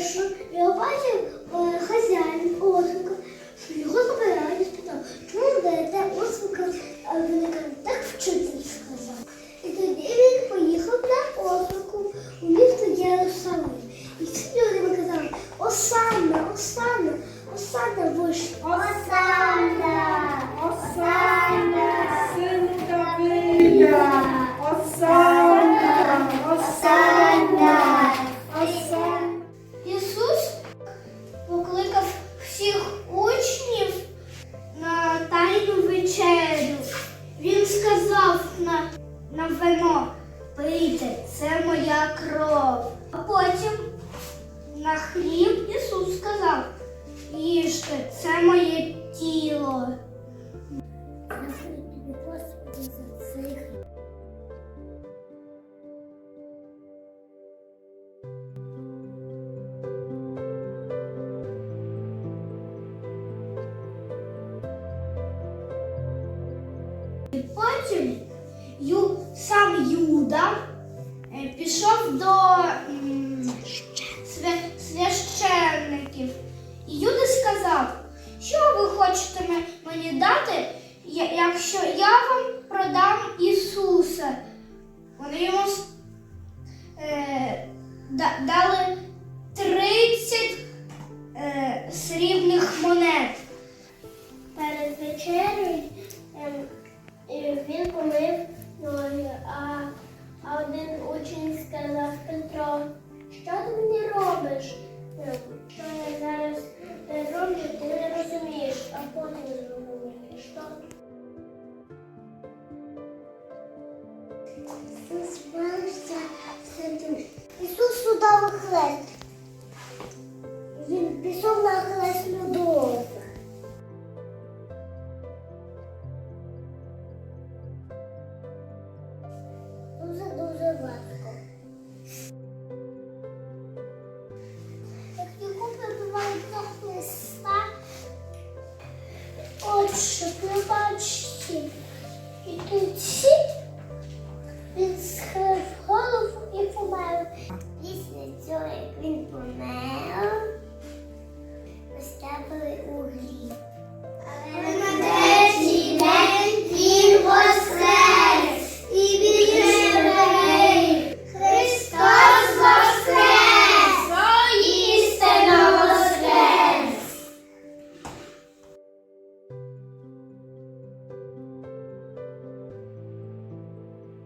що його бачив хазяїн Осика, що його забирали і спитав, чому ви даєте Осика? А він каже, так вчитель сказав. І тоді він поїхав на Осику, у них тоді Русалин. І всі люди казали, Осанна, Осанна, Осанна вийшла. Осанна, Осанна, синка вийшла, Осанна. На, вино, це моя кров. А потім на хліб Ісус сказав, їжте, це моє тіло. Потім Ю, сам Юда е, пішов до священників. І Юда сказав, що ви хочете мені дати, якщо я вам продам Ісуса. Вони йому е, да- дали 30 е, срібних монет. Перед вечерею ем, е, він помив Бавився сидів. Ісус удав хрест. Він пішов на хресну дорогу. Дуже дуже важко. Як його прибивають до Христа, отже, пробачте, і тоді